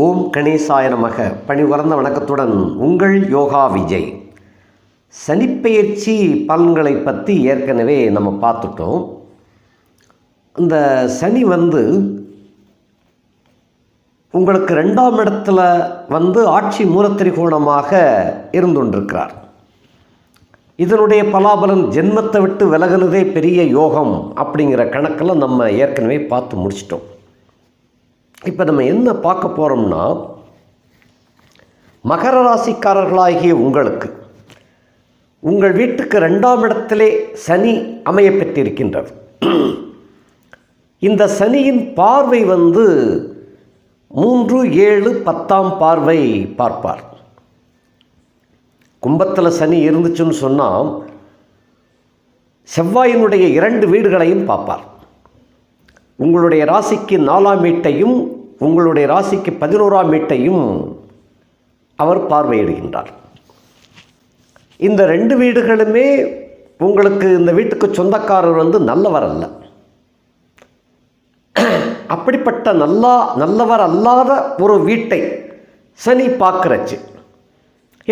ஓம் கணேசாய நமக. பணி உறந்த வணக்கத்துடன் உங்கள் யோகா விஜய். சனிப்பெயர்ச்சி பலன்களை பற்றி ஏற்கனவே நம்ம பார்த்துட்டோம். இந்த சனி வந்து உங்களுக்கு ரெண்டாம் இடத்துல வந்து ஆட்சி மூலத்திரிகோணமாக இருந்துகொண்டிருக்கிறார் இதனுடைய பலாபலன் ஜென்மத்தை விட்டு விலகுனதே பெரிய யோகம் அப்படிங்கிற கணக்கில் நம்ம ஏற்கனவே பார்த்து முடிச்சிட்டோம். இப்போ நம்ம என்ன பார்க்க போகிறோம்னா மகர ராசிக்காரர்களாகிய உங்களுக்கு உங்கள் வீட்டுக்கு ரெண்டாம் இடத்திலே சனி அமைய பெற்றிருக்கின்றது. இந்த சனியின் பார்வை வந்து மூன்று ஏழு பத்தாம் பார்வை பார்ப்பார். கும்பத்தில் சனி இருந்துச்சுன்னு சொன்னால் செவ்வாயினுடைய இரண்டு வீடுகளையும் பார்ப்பார். உங்களுடைய ராசிக்கு நாலாம் வீட்டையும் உங்களுடைய ராசிக்கு பதினோராம் வீட்டையும் அவர் பார்வையிடுகின்றார். இந்த ரெண்டு வீடுகளுமே உங்களுக்கு இந்த வீட்டுக்கு சொந்தக்காரர் வந்து நல்லவர் அல்ல. அப்படிப்பட்ட நல்லா நல்லவர் அல்லாத ஒரு வீட்டை சனி பார்க்குறச்சு.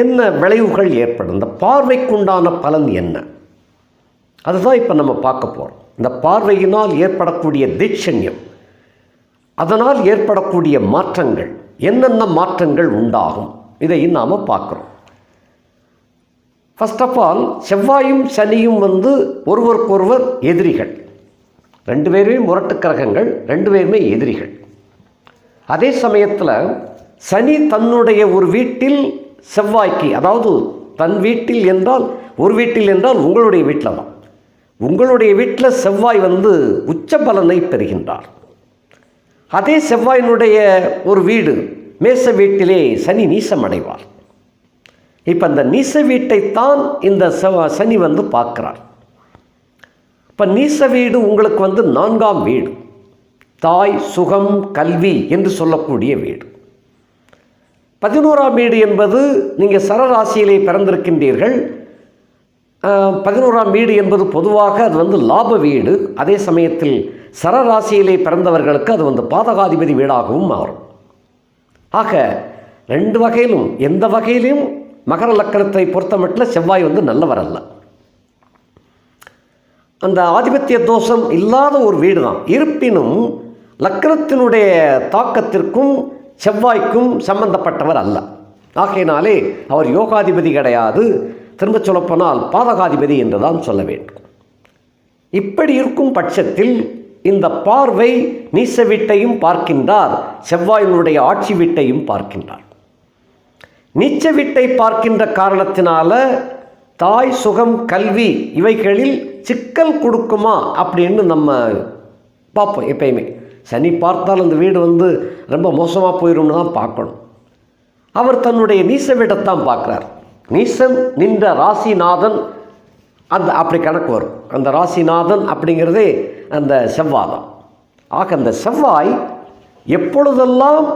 என்ன விளைவுகள் ஏற்படும்? இந்த பார்வைக்குண்டான பலன் என்ன? அதுதான் இப்போ நம்ம பார்க்க போகிறோம் இந்த பார்வையினால் ஏற்படக்கூடிய தீட்சண்யம் அதனால் ஏற்படக்கூடிய மாற்றங்கள் என்னென்ன மாற்றங்கள் உண்டாகும் இதை நாம் பார்க்குறோம். ஃபஸ்ட் ஆஃப் ஆல் செவ்வாயும் சனியும் வந்து ஒருவருக்கொருவர் எதிரிகள். ரெண்டு பேருமே முரட்டு கிரகங்கள் ரெண்டு பேருமே எதிரிகள். அதே சமயத்தில் சனி தன்னுடைய ஒரு வீட்டில் செவ்வாய்க்கு அதாவது தன் வீட்டில் என்றால் ஒரு வீட்டில் என்றால் உங்களுடைய வீட்டில் தான். உங்களுடைய வீட்டில் செவ்வாய் வந்து உச்ச பலனை பெறுகின்றார். அதே செவ்வாயினுடைய ஒரு வீடு மேச வீட்டிலே சனி நீசம் அடைவார். இப்போ அந்த நீச வீட்டைத்தான் இந்த செவ்வா சனி வந்து பார்க்கிறார். இப்போ நீச வீடு உங்களுக்கு வந்து நான்காம் வீடு. தாய் சுகம் கல்வி என்று சொல்லக்கூடிய வீடு. பதினோராம் வீடு என்பது நீங்கள் சரராசியிலே பிறந்திருக்கின்றீர்கள். பதினோராம் வீடு என்பது பொதுவாக அது வந்து லாப வீடு. அதே சமயத்தில் சரராசியிலே பிறந்தவர்களுக்கு அது வந்து பாதகாதிபதி வீடாகவும் மாறும். ஆக ரெண்டு வகையிலும் எந்த வகையிலும் மகர லக்கணத்தை பொறுத்தமட்டில் செவ்வாய் வந்து நல்லவர் அல்ல. அந்த ஆதிபத்திய தோஷம் இல்லாத ஒரு வீடு தான் இருப்பினும் லக்கணத்தினுடைய தாக்கத்திற்கும் செவ்வாய்க்கும் சம்பந்தப்பட்டவர் அல்ல. ஆகையினாலே அவர் யோகாதிபதி கிடையாது. திரும்ப சொல்லப்போனால் பாதகாதிபதி என்று தான் சொல்ல வேண்டும். இப்படி இருக்கும் பட்சத்தில் இந்த பார்வை நீச வீட்டையும் பார்க்கின்றார் செவ்வாயினுடைய ஆட்சி வீட்டையும் பார்க்கின்றார். நீச்ச வீட்டை பார்க்கின்ற காரணத்தினால தாய் சுகம் கல்வி இவைகளில் சிக்கல் கொடுக்குமா அப்படின்னு நம்ம பார்ப்போம் எப்பயுமே. சனி பார்த்தால் அந்த வீடு வந்து ரொம்ப மோசமாக போயிடும்னு தான் பார்க்கணும். அவர் தன்னுடைய நீச வீட்டைத்தான் பார்க்குறார். நீசன் நின்ற ராசிநாதன் அந்த அப்படி கணக்கு வரும். அந்த ராசிநாதன் அப்படிங்கிறதே அந்த செவ்வாதான். ஆக அந்த செவ்வாய் எப்பொழுதெல்லாம்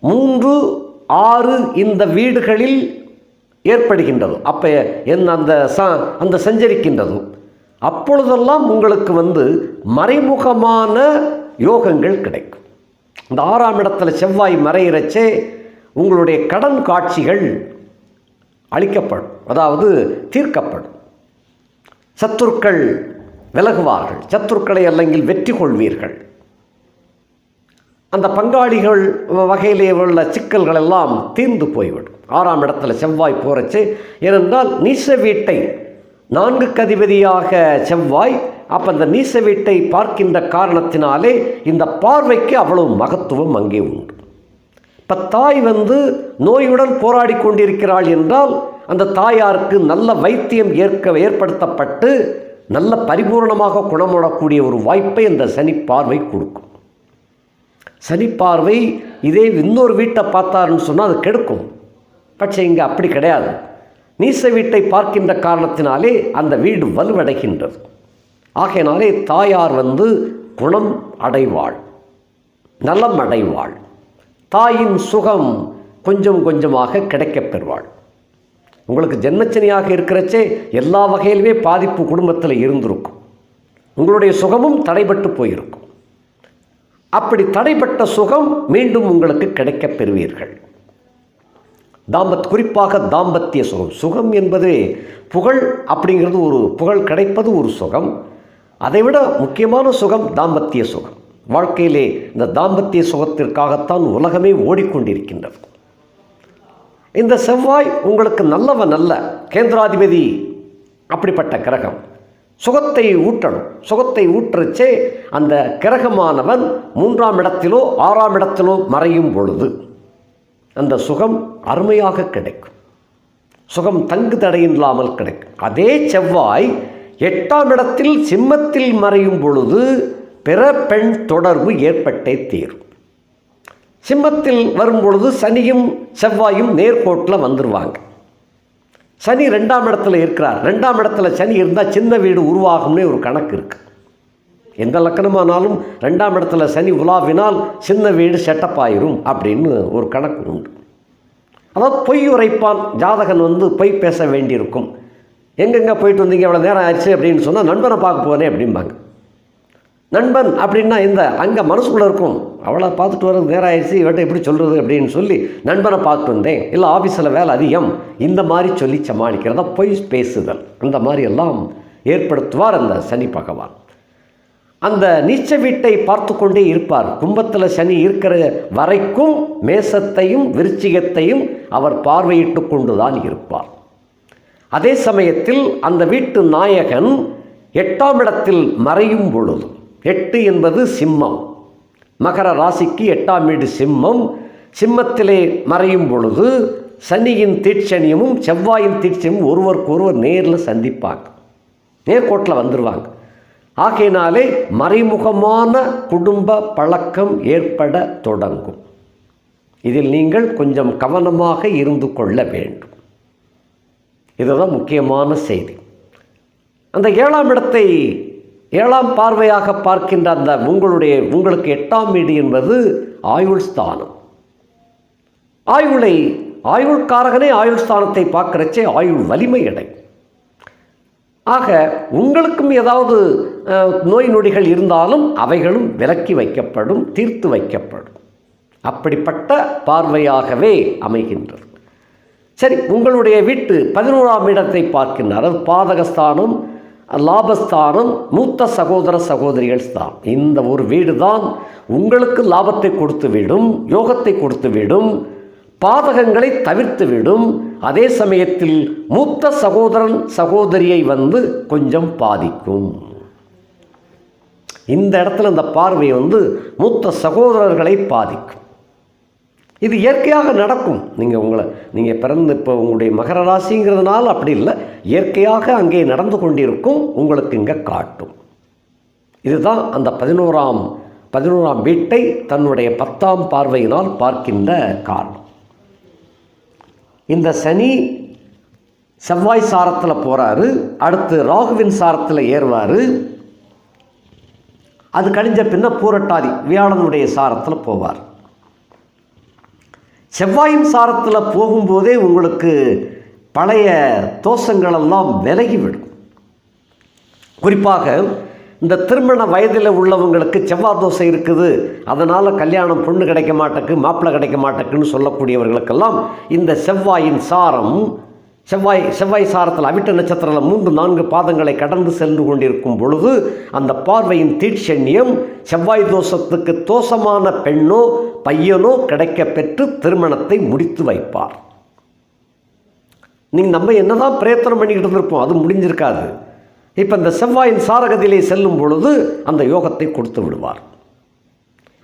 மூன்று ஆறு இந்த வீடுகளில் ஏற்படுகின்றது அப்போ என் அந்த ச அந்த சஞ்சரிக்கின்றது அப்பொழுதெல்லாம் உங்களுக்கு வந்து மறைமுகமான யோகங்கள் கிடைக்கும். இந்த ஆறாம் இடத்துல செவ்வாய் மறையிறச்சே உங்களுடைய கடன் காட்சிகள் அழிக்கப்படும். அதாவது தீர்க்கப்படும். சத்துருக்கள் விலகுவார்கள். சத்துருக்களை அல்லங்கில் வெற்றி கொள்வீர்கள். அந்த பங்காளிகள் வகையிலே உள்ள சிக்கல்கள் எல்லாம் தீர்ந்து போய்விடும். ஆறாம் இடத்துல செவ்வாய் போகிறச்சு ஏனென்றால் நீச வீட்டை நான்கு கதிபதியாக செவ்வாய் அப்போ அந்த நீச வீட்டை பார்க்கின்ற காரணத்தினாலே இந்த பார்வைக்கு அவ்வளவு மகத்துவம் அங்கே உண்டு. இப்போ தாய் வந்து நோயுடன் போராடி கொண்டிருக்கிறாள் என்றால் அந்த தாயாருக்கு நல்ல வைத்தியம் ஏற்க ஏற்படுத்தப்பட்டு நல்ல பரிபூர்ணமாக குணமுடக்கூடிய ஒரு வாய்ப்பை அந்த சனி பார்வை கொடுக்கும். சனி பார்வை இதே இன்னொரு வீட்டை பார்த்தாருன்னு சொன்னால் அது கெடுக்கும். பட்சே இங்கே அப்படி கிடையாது. நீச வீட்டை பார்க்கின்ற காரணத்தினாலே அந்த வீடு வலுவடைகின்றது. ஆகையினாலே தாயார் வந்து குணம் அடைவாள் நலம் அடைவாள். தாயின் சுகம் கொஞ்சம் கொஞ்சமாக கிடைக்கப் பெறுவாள். உங்களுக்கு ஜென்மச்சனியாக இருக்கிறச்சே எல்லா வகையிலுமே பாதிப்பு குடும்பத்தில் இருந்திருக்கும். உங்களுடைய சுகமும் தடைபட்டு போயிருக்கும். அப்படி தடைப்பட்ட சுகம் மீண்டும் உங்களுக்கு கிடைக்கப் பெறுவீர்கள். தாம்பத் குறிப்பாக தாம்பத்திய சுகம். சுகம் என்பது புகழ் அப்படிங்கிறது ஒரு புகழ் கிடைப்பது ஒரு சுகம். அதைவிட முக்கியமான சுகம் தாம்பத்திய சுகம். வாழ்க்கையிலே இந்த தாம்பத்திய சுகத்திற்காகத்தான் உலகமே ஓடிக்கொண்டிருக்கின்றது. இந்த செவ்வாய் உங்களுக்கு நல்லவன் அல்ல கேந்திராதிபதி அப்படிப்பட்ட கிரகம். சுகத்தை ஊட்டணும். சுகத்தை ஊற்றுச்சே அந்த கிரகமானவன் மூன்றாம் இடத்திலோ ஆறாம் இடத்திலோ மறையும் பொழுது அந்த சுகம் அருமையாக கிடைக்கும். சுகம் தங்கு தடையில்லாமல் கிடைக்கும். அதே செவ்வாய் எட்டாம் இடத்தில் சிம்மத்தில் மறையும் பொழுது பிற பெண் தொடர்பு ஏற்பட்டே தீரும். சிம்மத்தில் வரும் பொழுது சனியும் செவ்வாயும் நேர்கோட்டில் வந்துடுவாங்க சனி ரெண்டாம் இடத்துல இருக்கிறார். ரெண்டாம் இடத்துல சனி இருந்தால் சின்ன வீடு உருவாகும்னே ஒரு கணக்கு இருக்குது எந்த லக்கணமானாலும் ரெண்டாம் இடத்துல சனி உலாவினால் சின்ன வீடு செட்டப் ஆயிரும் அப்படின்னு ஒரு கணக்கு உண்டு. அதாவது பொய் உரைப்பான் ஜாதகன் வந்து பொய் பேச வேண்டியிருக்கும். எங்கெங்கே போயிட்டு வந்தீங்க எவ்வளோ நேரம் ஆயிடுச்சு அப்படின்னு சொன்னால் நண்பனை பார்க்க போனேன் அப்படிம்பாங்க. நண்பன் அப்படின்னா இந்த அங்கே மனசுக்குள்ளே இருக்கும். அவளை பார்த்துட்டு வர்றது நேரம் ஆயிடுச்சு இவட்ட எப்படி சொல்கிறது அப்படின்னு சொல்லி நண்பனை பார்த்துட்டு வந்தேன். இல்லை ஆஃபீஸில் வேலை அதிகம். இந்த மாதிரி சொல்லி சமாளிக்கிறதா பொய் பேசுதல். அந்த மாதிரி எல்லாம் ஏற்படுத்துவார் அந்த சனி பகவான். அந்த நீச்ச வீட்டை பார்த்து கொண்டே இருப்பார். கும்பத்தில் சனி இருக்கிற வரைக்கும் மேசத்தையும் விருச்சிகத்தையும் அவர் பார்வையிட்டு கொண்டு தான் இருப்பார். அதே சமயத்தில் அந்த வீட்டு நாயகன் எட்டாம் இடத்தில் மறையும் பொழுது எட்டு என்பது சிம்மம். மகர ராசிக்கு எட்டாம் வீடு சிம்மம். சிம்மத்திலே மறையும் பொழுது சனியின் தீட்சணியமும் செவ்வாயின் தீட்சணியும் ஒருவருக்கொருவர் நேரில் சந்திப்பாங்க. நேர்கோட்டில் வந்துடுவாங்க ஆகையினாலே மறைமுகமான குடும்ப பழக்கம் ஏற்பட தொடங்கும். இதில் நீங்கள் கொஞ்சம் கவனமாக இருந்து கொள்ள வேண்டும். இதுதான் முக்கியமான செய்தி. அந்த ஏழாம் இடத்தை ஏழாம் பார்வையாக பார்க்கின்ற அந்த உங்களுடைய உங்களுக்கு எட்டாம் வீடு என்பது ஆயுள் ஸ்தானம். ஆயுளை ஆயுள்காரகனே ஆயுள் ஸ்தானத்தை பார்க்கிறச்சே ஆயுள் வலிமை அடையும் ஆக உங்களுக்கும் ஏதாவது நோய் நொடிகள் இருந்தாலும் அவைகளும் விலக்கி வைக்கப்படும் தீர்த்து வைக்கப்படும். அப்படிப்பட்ட பார்வையாகவே அமைகின்றது. சரி உங்களுடைய வீட்டு பதினோராம் இடத்தை பார்க்கின்றார். அது பாதகஸ்தானம் லாபஸ்தானம் மூத்த சகோதர சகோதரிகள் தான். இந்த ஒரு வீடு தான் உங்களுக்கு லாபத்தை கொடுத்து விடும் யோகத்தை கொடுத்து விடும் பாதகங்களை தவிர்த்து விடும். அதே சமயத்தில் மூத்த சகோதரன் சகோதரியை வந்து கொஞ்சம் பாதிக்கும். இந்த இடத்துல இந்த பார்வை வந்து மூத்த சகோதரர்களை பாதிக்கும். இது இயற்கையாக நடக்கும். நீங்கள் உங்களை நீங்கள் பிறந்து இப்போ உங்களுடைய மகர ராசிங்கிறதுனால அப்படி இல்லை. இயற்கையாக அங்கே நடந்து கொண்டிருக்கும் உங்களுக்கு இங்கே காட்டும். இதுதான் அந்த பதினோராம் பதினோராம் வீட்டை தன்னுடைய பத்தாம் பார்வையினால் பார்க்கின்ற காரணம். இந்த சனி செவ்வாய் சாரத்தில் போகிறாரு அடுத்து ராகுவின் சாரத்தில் ஏறுவார். அது கழிஞ்ச பின்ன பூரட்டாதி வியாழனுடைய சாரத்தில் போவார். செவ்வாயின் சாரத்தில் போகும்போதே உங்களுக்கு பழைய தோஷங்களெல்லாம் விலகிவிடும். குறிப்பாக இந்த திருமண வயதில் உள்ளவங்களுக்கு செவ்வாய் தோசை இருக்குது. அதனால் கல்யாணம் பொண்ணு கிடைக்க மாட்டேக்கு மாப்பிள்ளை கிடைக்க மாட்டேக்குன்னு சொல்லக்கூடியவர்களுக்கெல்லாம் இந்த செவ்வாயின் சாரம் செவ்வாய் செவ்வாய் சாரத்தில் அவிட்ட நட்சத்திரத்தில் மூன்று நான்கு பாதங்களை கடந்து சென்று கொண்டிருக்கும் பொழுது அந்த பார்வையின் தீட்சண்யம் செவ்வாய் தோஷத்துக்கு தோஷமான பெண்ணோ பையனோ கிடைக்கப் பெற்று திருமணத்தை முடித்து வைப்பார். நீங்கள் நம்ம என்னதான் பிரயத்தனம் பண்ணிக்கிட்டு இருந்திருப்போம் அது முடிஞ்சிருக்காது. இப்போ இந்த செவ்வாயின் சாரகத்திலே செல்லும் பொழுது அந்த யோகத்தை கொடுத்து விடுவார்.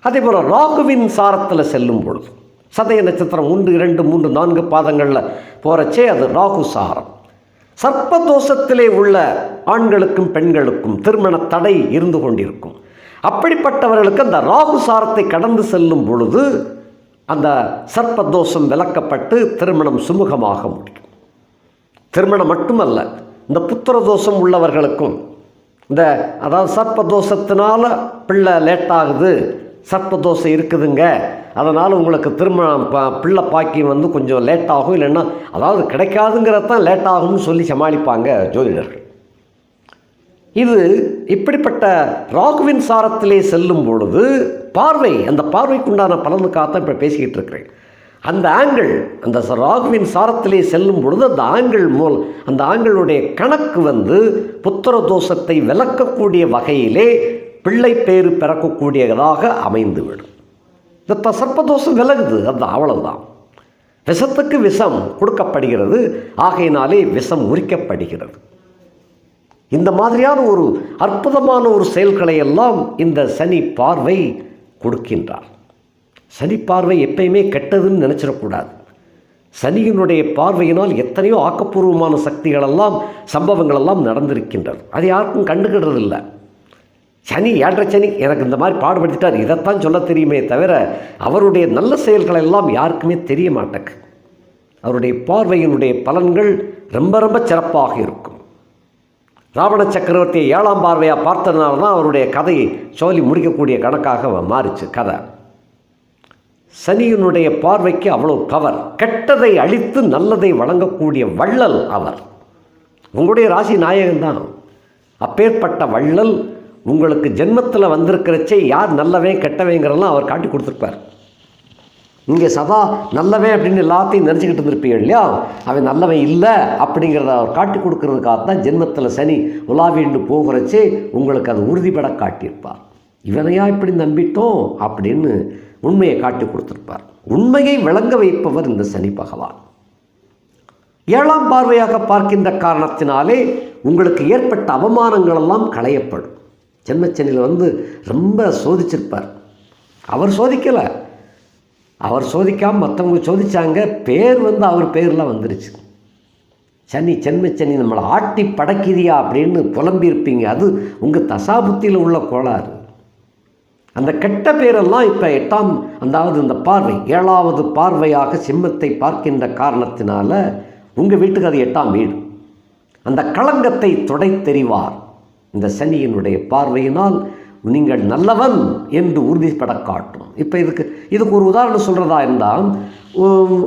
அதே போல் ராகுவின் சாரத்தில் செல்லும் பொழுது சதய நட்சத்திரம் ஒன்று இரண்டு மூன்று நான்கு பாதங்களில் போகிறச்சே அது ராகு சாரம். சர்ப்பதோஷத்திலே உள்ள ஆண்களுக்கும் பெண்களுக்கும் திருமண தடை இருந்து கொண்டிருக்கும். அப்படிப்பட்டவர்களுக்கு அந்த ராகு சாரத்தை கடந்து செல்லும் பொழுது அந்த சர்ப்பதோஷம் விலக்கப்பட்டு திருமணம் சுமூகமாக முடியும். திருமணம் மட்டுமல்ல இந்த புத்திர தோஷம் உள்ளவர்களுக்கும் இந்த அதாவது சர்ப்பதோஷத்தினால பிள்ளை லேட்டாகுது ஆகுது சர்ப்ப தோஷம் இருக்குதுங்க. அதனால் உங்களுக்கு திருமணம் ப- பிள்ளை பாக்கியம் வந்து கொஞ்சம் லேட் ஆகும். இல்லைன்னா அதாவது கிடைக்காதுங்கிறது தான் லேட் ஆகும்னு சொல்லி சமாளிப்பாங்க ஜோதிடர்கள். இது இப்படிப்பட்ட ராகுவின் சாரத்திலே செல்லும் பொழுது பார்வை அந்த பார்வைக்குண்டான பலனுக்காகத்தான் இப்போ பேசிக்கிட்டு இருக்கிறேன். அந்த ஆங்கிள் அந்த ராகுவின் சாரத்திலே செல்லும் பொழுது அந்த ஆங்கிள் மூல் அந்த ஆங்கிளுடைய கணக்கு வந்து புத்திர தோஷத்தை விளக்கக்கூடிய வகையிலே பிள்ளை பேறு பிறக்கக்கூடியதாக அமைந்துவிடும். இந்த த- சர்ப்பதோஷம் விலகுது அது அவ்வளவுதான் விஷத்துக்கு விஷம் கொடுக்கப்படுகிறது ஆகையினாலே விஷம் முறிக்கப்படுகிறது. இந்த மாதிரியான ஒரு அற்புதமான ஒரு செயல்களை எல்லாம் இந்த சனி பார்வை கொடுக்கின்றார். சனி பார்வை எப்பயுமே கெட்டதுன்னு நினச்சிடக்கூடாது. சனியினுடைய பார்வையினால் எத்தனையோ ஆக்கப்பூர்வமான சக்திகளெல்லாம் சம்பவங்களெல்லாம் நடந்திருக்கின்றது அது யாருக்கும் கண்டுகிடுறதில்லை சனி ஏழரை சனி எனக்கு இந்த மாதிரி பாடுபடுத்திட்டார். இதைத்தான் சொல்ல தெரியுமே தவிர அவருடைய நல்ல செயல்கள் எல்லாம் யாருக்குமே தெரிய மாட்டேக்கு. அவருடைய பார்வையினுடைய பலன்கள் ரொம்ப ரொம்ப சிறப்பாக இருக்கும். ராவண சக்கரவர்த்தியை ஏழாம் பார்வையாக பார்த்ததுனால தான் அவருடைய கதையை சொல்லி முடிக்கக்கூடிய கணக்காக மாறிச்சு கதை. சனியினுடைய பார்வைக்கு அவ்வளோ பவர் கெட்டதை அழித்து நல்லதை வழங்கக்கூடிய வள்ளல் அவர். உங்களுடைய ராசி நாயகன் தான் அப்பேற்பட்ட வள்ளல் உங்களுக்கு ஜென்மத்தில் வந்திருக்கிறச்சே யார் நல்லவன் கெட்டவங்கிறதெல்லாம் அவர் காட்டி கொடுத்துருப்பார். நீங்கள் சதா நல்லவன் அப்படின்னு எல்லாத்தையும் நினச்சிக்கிட்டு இருந்திருப்பீங்க இல்லையா? அவன் நல்லவன் இல்லை அப்படிங்கிறத அவர் காட்டி கொடுக்கறதுக்காக தான் ஜென்மத்தில் சனி உலாவிண்டு போகிறச்சே உங்களுக்கு அது உறுதிப்பட காட்டியிருப்பார். இவனையா இப்படி நம்பிட்டோம் அப்படின்னு உண்மையை காட்டி கொடுத்துருப்பார். உண்மையை விளங்க வைப்பவர் இந்த சனி பகவான். ஏழாம் பார்வையாக பார்க்கின்ற காரணத்தினாலே உங்களுக்கு ஏற்பட்ட அவமானங்களெல்லாம் களையப்படும். ஜென்மச்சனியில் வந்து ரொம்ப சோதிச்சிருப்பார். அவர் சோதிக்கலை. அவர் சோதிக்காமல் மற்றவங்க சோதித்தாங்க பேர் வந்து அவர் பேரில் வந்துருச்சு. சனி சென்மச்சனி நம்மளை ஆட்டி படைக்குதியா அப்படின்னு புலம்பியிருப்பீங்க. அது உங்கள் தசாபுத்தியில் உள்ள கோளாறு. அந்த கெட்ட பேரெல்லாம் இப்போ எட்டாம் அதாவது இந்த பார்வை ஏழாவது பார்வையாக சிம்மத்தை பார்க்கின்ற காரணத்தினால உங்கள் வீட்டுக்கு அது எட்டாம் வீடு. அந்த களங்கத்தை தொடை தெரிவார் இந்த சனியினுடைய பார்வையினால் நீங்கள் நல்லவன் என்று உறுதிப்பட காட்டும் இப்போ இதுக்கு இதுக்கு ஒரு உதாரணம் சொல்கிறதா இருந்தால்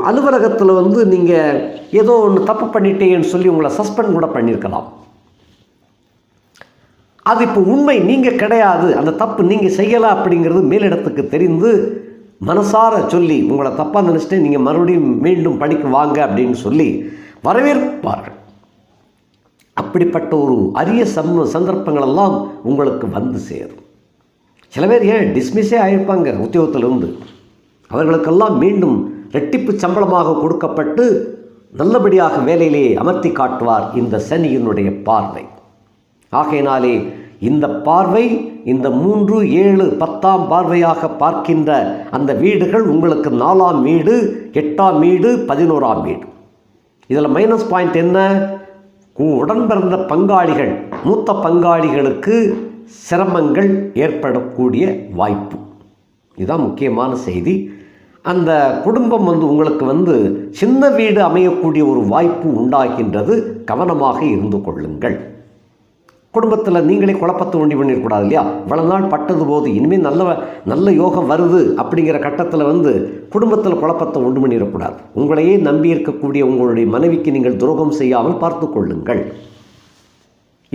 அலுவலகத்தில் வந்து நீங்கள் ஏதோ ஒன்று தப்பு பண்ணிட்டேன்னு சொல்லி உங்களை சஸ்பெண்ட் கூட பண்ணியிருக்கலாம் அது இப்போ உண்மை நீங்கள் கிடையாது. அந்த தப்பு நீங்கள் செய்யலை அப்படிங்கிறது மேலிடத்துக்கு தெரிந்து மனசார சொல்லி உங்களை தப்பாக நினச்சிட்டு நீங்கள் மறுபடியும் மீண்டும் பணிக்கு வாங்க அப்படின்னு சொல்லி வரவேற்பார்கள். அப்படிப்பட்ட ஒரு அரிய சம் சந்தர்ப்பங்களெல்லாம் உங்களுக்கு வந்து சேரும். சில பேர் ஏன் டிஸ்மிஸே ஆகியிருப்பாங்க உத்தியோகத்திலிருந்து. அவர்களுக்கெல்லாம் மீண்டும் ரெட்டிப்பு சம்பளமாக கொடுக்கப்பட்டு நல்லபடியாக வேலையிலே அமர்த்தி காட்டுவார் இந்த சனியினுடைய பார்வை. ஆகையினாலே இந்த பார்வை இந்த மூன்று ஏழு பத்தாம் பார்வையாக பார்க்கின்ற அந்த வீடுகள் உங்களுக்கு நாலாம் வீடு எட்டாம் வீடு பதினோராம் வீடு. இதில் மைனஸ் பாயிண்ட் என்ன? உடன் பிறந்த பங்காளிகள் மூத்த பங்காளிகளுக்கு சிரமங்கள் ஏற்படக்கூடிய வாய்ப்பு. இதுதான் முக்கியமான செய்தி. அந்த குடும்பம் வந்து உங்களுக்கு வந்து சின்ன வீடு அமையக்கூடிய ஒரு வாய்ப்பு உண்டாகின்றது கவனமாக இருந்து கொள்ளுங்கள். குடும்பத்தில் நீங்களே குழப்பத்தை உண்டி பண்ணிடக்கூடாது இல்லையா? இவ்வளோ நாள் பட்டது போது இனிமேல் நல்ல நல்ல யோகம் வருது அப்படிங்கிற கட்டத்தில் வந்து குடும்பத்தில் குழப்பத்தை உண்டு பண்ணிடக்கூடாது. உங்களையே நம்பி இருக்கக்கூடிய உங்களுடைய மனைவிக்கு நீங்கள் துரோகம் செய்யாமல் பார்த்து கொள்ளுங்கள்.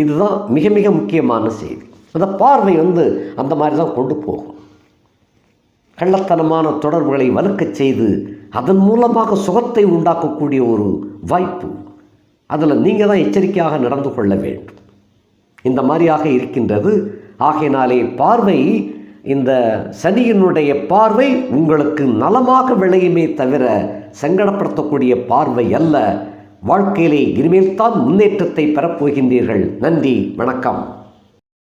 இதுதான் மிக மிக முக்கியமான செய்தி. அந்த பார்வை வந்து அந்த மாதிரி தான் கொண்டு போகும். கள்ளத்தனமான தொடர்புகளை வலுக்கச் செய்து அதன் மூலமாக சுகத்தை உண்டாக்கக்கூடிய ஒரு வாய்ப்பு. அதில் நீங்கள் தான் எச்சரிக்கையாக நடந்து கொள்ள வேண்டும். இந்த மாதிரியாக இருக்கின்றது. ஆகையினாலே பார்வை இந்த சனியினுடைய பார்வை உங்களுக்கு நலமாக விளையுமே தவிர சங்கடப்படுத்தக்கூடிய பார்வை அல்ல. வாழ்க்கையிலே இனிமேல் தான் முன்னேற்றத்தை பெறப்போகின்றீர்கள். நன்றி வணக்கம்.